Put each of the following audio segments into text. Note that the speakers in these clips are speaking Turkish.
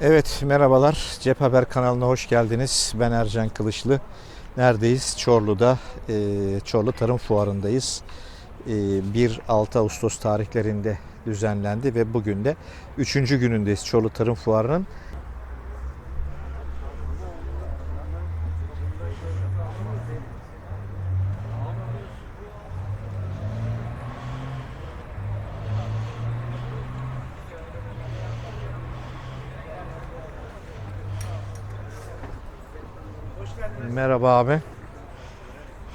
Evet merhabalar Cep Haber kanalına hoş geldiniz. Ben Ercan Kılıçlı. Neredeyiz? Çorlu'da e, Çorlu Tarım Fuarı'ndayız. E, 1-6 Ağustos tarihlerinde düzenlendi ve bugün de 3. günündeyiz Çorlu Tarım Fuarı'nın. Merhaba abi.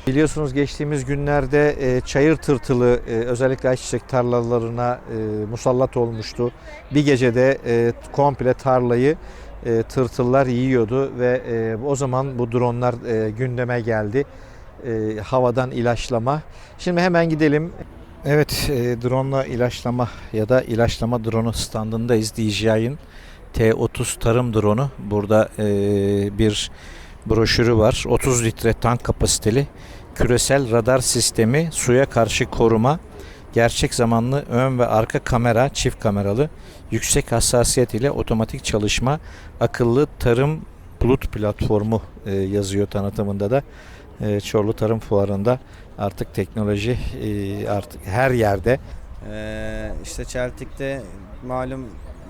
Biliyorsunuz geçtiğimiz günlerde e, çayır tırtılı e, özellikle ayçiçek tarlalarına e, musallat olmuştu. Bir gecede e, komple tarlayı e, tırtıllar yiyordu ve e, o zaman bu dronlar e, gündeme geldi. E, havadan ilaçlama. Şimdi hemen gidelim. Evet, e, drone'la ilaçlama ya da ilaçlama dronu standındayız. DJI'ın T30 tarım dronu. Burada e, bir broşürü var. 30 litre tank kapasiteli küresel radar sistemi, suya karşı koruma, gerçek zamanlı ön ve arka kamera, çift kameralı, yüksek hassasiyet ile otomatik çalışma, akıllı tarım bulut platformu e, yazıyor tanıtımında da. E, Çorlu Tarım Fuarı'nda artık teknoloji e, artık her yerde Ee, işte çeltikte malum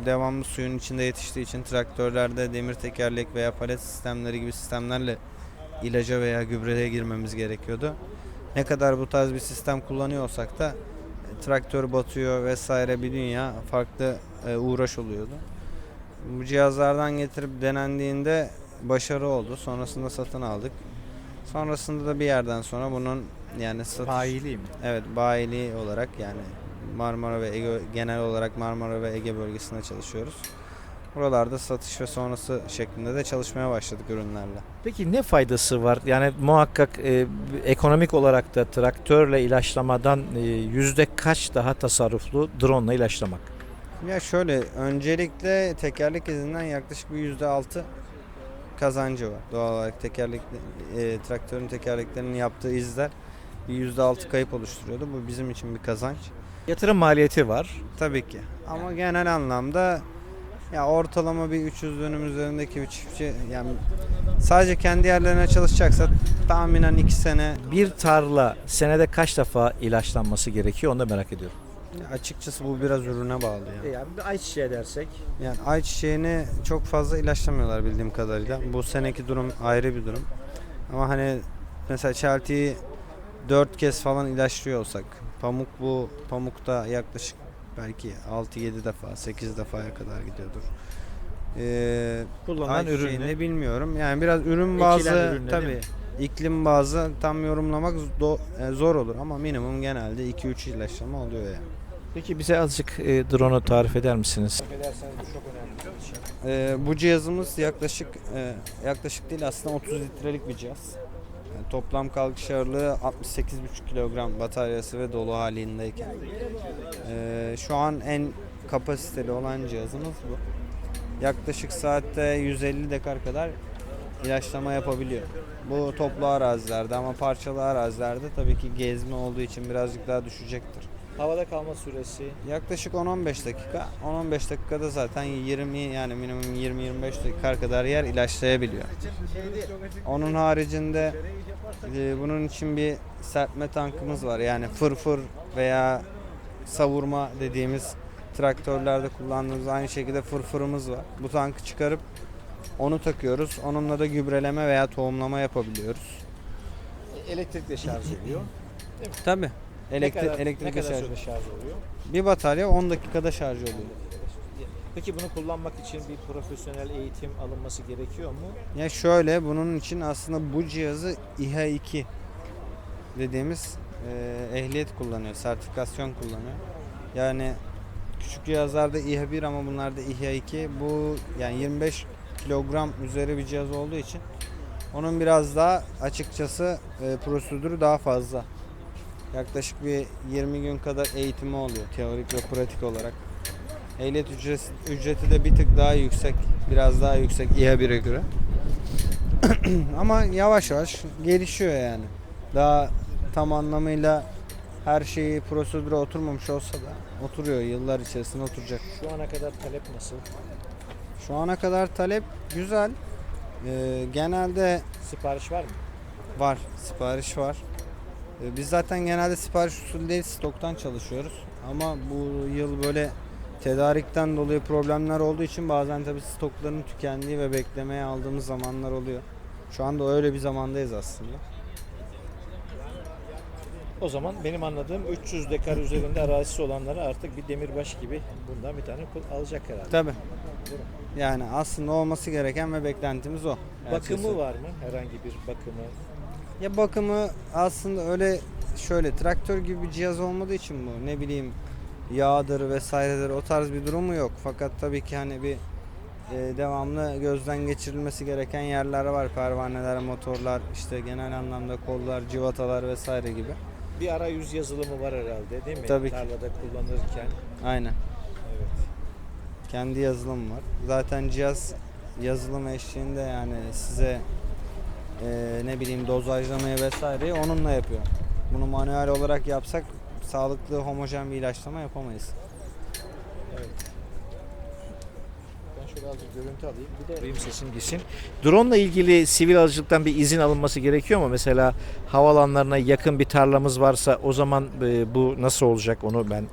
devamlı suyun içinde yetiştiği için traktörlerde demir tekerlek veya palet sistemleri gibi sistemlerle ilaca veya gübreye girmemiz gerekiyordu. Ne kadar bu tarz bir sistem kullanıyorsak da e, traktör batıyor vesaire bir dünya farklı e, uğraş oluyordu. Bu cihazlardan getirip denendiğinde başarı oldu. Sonrasında satın aldık. Sonrasında da bir yerden sonra bunun yani satış bayiliğim. Evet bayiliği olarak yani Marmara ve Ege genel olarak Marmara ve Ege bölgesinde çalışıyoruz. Buralarda satış ve sonrası şeklinde de çalışmaya başladık ürünlerle. Peki ne faydası var? Yani muhakkak e, ekonomik olarak da traktörle ilaçlamadan e, yüzde kaç daha tasarruflu drone ile ilaçlamak? Ya şöyle öncelikle tekerlek izinden yaklaşık bir yüzde altı kazancı var. Doğal olarak tekerlek e, traktörün tekerleklerinin yaptığı izler bir yüzde altı kayıp oluşturuyordu. Bu bizim için bir kazanç. Yatırım maliyeti var. Tabii ki. Ama genel anlamda ya ortalama bir 300 dönüm üzerindeki bir çiftçi yani sadece kendi yerlerine çalışacaksa tahminen 2 sene Bir tarla senede kaç defa ilaçlanması gerekiyor onu da merak ediyorum. açıkçası bu biraz ürüne bağlı yani. Yani bir ayçiçeği dersek. Yani ayçiçeğini çok fazla ilaçlamıyorlar bildiğim kadarıyla. Bu seneki durum ayrı bir durum. Ama hani mesela çeltiği 4 kez falan ilaçlıyor olsak pamuk bu pamukta yaklaşık belki 6-7 defa 8 defaya kadar gidiyordur. Ee, Kullanılan Ayçiçeğini ürünü. bilmiyorum. Yani biraz ürün bazı mi? iklim bazı tam yorumlamak e, zor olur ama minimum genelde 2-3 ilaçlama oluyor yani. Peki bize azıcık e, drone'u tarif eder misiniz? Ee, bu cihazımız yaklaşık e, yaklaşık değil aslında 30 litrelik bir cihaz. Toplam kalkış ağırlığı 68,5 kilogram bataryası ve dolu halindeyken. Ee, şu an en kapasiteli olan cihazımız bu. Yaklaşık saatte 150 dekar kadar ilaçlama yapabiliyor. Bu toplu arazilerde ama parçalı arazilerde tabii ki gezme olduğu için birazcık daha düşecektir. Havada kalma süresi. Yaklaşık 10-15 dakika. 10-15 dakikada zaten 20 yani minimum 20-25 dakika kadar yer ilaçlayabiliyor. Onun haricinde e, bunun için bir serpme tankımız var. Yani fırfır veya savurma dediğimiz traktörlerde kullandığımız aynı şekilde fırfırımız var. Bu tankı çıkarıp onu takıyoruz. Onunla da gübreleme veya tohumlama yapabiliyoruz. Elektrikle şarj ediyor. Tabi. Elektrik, ne kadar, elektrik ne kadar şarj. sürede şarj oluyor? Bir batarya 10 dakikada şarj oluyor. Peki bunu kullanmak için bir profesyonel eğitim alınması gerekiyor mu? Ya şöyle bunun için aslında bu cihazı İHA 2 dediğimiz e, ehliyet kullanıyor, sertifikasyon kullanıyor. Yani küçük cihazlarda İHA 1 ama bunlarda İHA 2. Bu yani 25 kilogram üzeri bir cihaz olduğu için onun biraz daha açıkçası e, prosedürü daha fazla. Yaklaşık bir 20 gün kadar eğitimi oluyor teorik ve pratik olarak. Ehliyet ücreti, ücreti de bir tık daha yüksek, biraz daha yüksek İHA 1'e göre. Ama yavaş yavaş gelişiyor yani. Daha tam anlamıyla her şeyi prosedüre oturmamış olsa da oturuyor. Yıllar içerisinde oturacak. Şu ana kadar talep nasıl? Şu ana kadar talep güzel. Ee, genelde Sipariş var mı? var, sipariş var. Ee, biz zaten genelde sipariş usulü değil, stoktan çalışıyoruz. Ama bu yıl böyle tedarikten dolayı problemler olduğu için bazen tabii stokların tükendiği ve beklemeye aldığımız zamanlar oluyor. Şu anda öyle bir zamandayız aslında. O zaman benim anladığım 300 dekar üzerinde arazisi olanlara artık bir demirbaş gibi bundan bir tane alacak herhalde. Tabii. Yani aslında olması gereken ve beklentimiz o. Bakımı Gerçekten. var mı? Herhangi bir bakımı? Ya bakımı aslında öyle şöyle traktör gibi bir cihaz olmadığı için bu ne bileyim yağdır vesairedir o tarz bir durumu yok. Fakat tabii ki hani bir e, devamlı gözden geçirilmesi gereken yerler var. Pervaneler, motorlar, işte genel anlamda kollar, civatalar vesaire gibi. Bir arayüz yazılımı var herhalde değil mi? Tabii ki. Tarlada kullanırken. Aynen. Evet. Kendi yazılım var. Zaten cihaz yazılım eşliğinde yani size e, ne bileyim dozajlamayı vesaireyi onunla yapıyor. Bunu manuel olarak yapsak sağlıklı homojen bir ilaçlama yapamayız. Evet. Ben şöyle azıcık görüntü alayım. Bir de duyayım sesim gitsin. Drone ile ilgili sivil alıcılıktan bir izin alınması gerekiyor mu? Mesela havalanlarına yakın bir tarlamız varsa o zaman e, bu nasıl olacak onu ben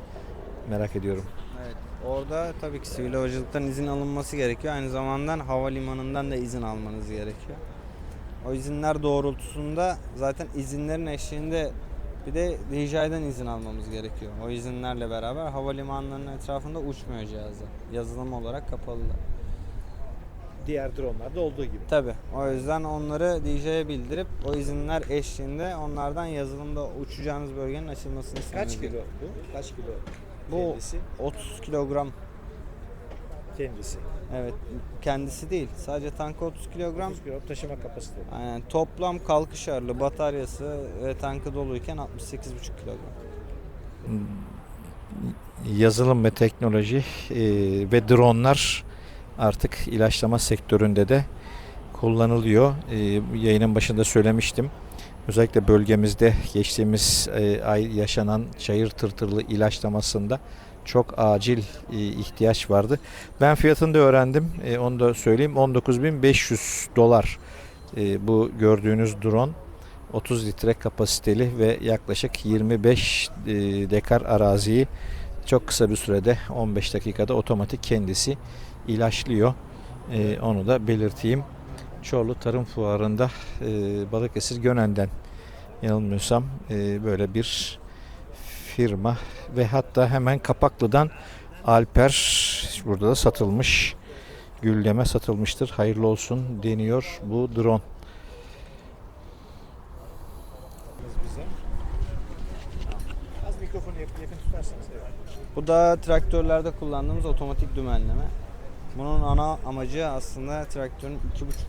merak ediyorum. Evet. Orada tabii ki sivil havacılıktan izin alınması gerekiyor. Aynı zamanda havalimanından da izin almanız gerekiyor. O izinler doğrultusunda zaten izinlerin eşliğinde bir de DJI'den izin almamız gerekiyor. O izinlerle beraber havalimanlarının etrafında uçmuyor cihazlar. Yazılım olarak kapalılar. Diğer dronelarda olduğu gibi. Tabi. O yüzden onları DJ'ye bildirip o izinler eşliğinde onlardan yazılımda uçacağınız bölgenin açılmasını Kaç istememiz kilo bu? Kaç kilo Bu kendisi? 30 kilogram. Kendisi. Evet. Kendisi değil. Sadece tankı 30 kilogram. 30 kilo taşıma kapasitesi. Aynen. Toplam kalkış ağırlığı, bataryası ve tankı doluyken 68,5 kilogram. yazılım ve teknoloji e, ve dronlar artık ilaçlama sektöründe de kullanılıyor. E, yayının başında söylemiştim. Özellikle bölgemizde geçtiğimiz e, ay yaşanan çayır tırtırlı ilaçlamasında çok acil e, ihtiyaç vardı. Ben fiyatını da öğrendim. E, onu da söyleyeyim. 19.500 dolar e, bu gördüğünüz drone. 30 litre kapasiteli ve yaklaşık 25 e, dekar araziyi çok kısa bir sürede 15 dakikada otomatik kendisi ilaçlıyor. Onu da belirteyim. Çorlu Tarım Fuarı'nda Balıkesir Gönen'den yanılmıyorsam böyle bir firma ve hatta hemen Kapaklı'dan Alper burada da satılmış. Gülleme satılmıştır. Hayırlı olsun deniyor bu drone. Bu da traktörlerde kullandığımız otomatik dümenleme. Bunun ana amacı aslında traktörün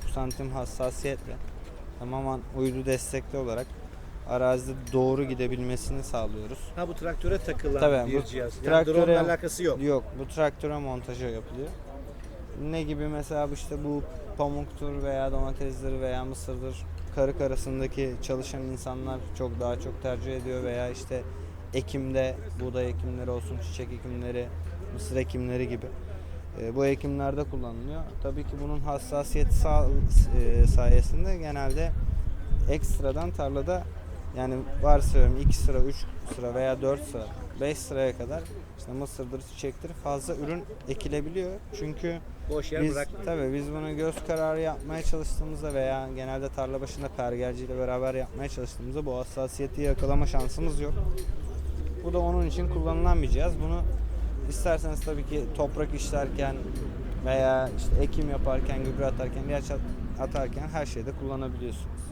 2,5 santim hassasiyetle tamamen uydu destekli olarak arazide doğru gidebilmesini sağlıyoruz. Ha bu traktöre takılan Tabii, bir bu cihaz. Yani traktöre- drone alakası yok. Yok, bu traktöre montajı yapılıyor. Ne gibi mesela işte bu pamuktur veya domatesdir veya mısırdır. Karık arasındaki çalışan insanlar çok daha çok tercih ediyor veya işte ekimde buğday ekimleri olsun, çiçek ekimleri, mısır ekimleri gibi. E, bu ekimlerde kullanılıyor. Tabii ki bunun hassasiyeti sağ- e, sayesinde genelde ekstradan tarlada yani varsayıyorum 2 sıra, 3 sıra veya 4 sıra, 5 sıraya kadar işte mısırdır, çiçektir fazla ürün ekilebiliyor. Çünkü Boş yer biz bırakmıyor. tabii biz bunu göz kararı yapmaya çalıştığımızda veya genelde tarla başında pergelciyle beraber yapmaya çalıştığımızda bu hassasiyeti yakalama şansımız yok. Bu da onun için kullanılan bir cihaz. Bunu isterseniz tabii ki toprak işlerken veya işte ekim yaparken, gübre atarken, ilaç at- atarken her şeyde kullanabiliyorsunuz.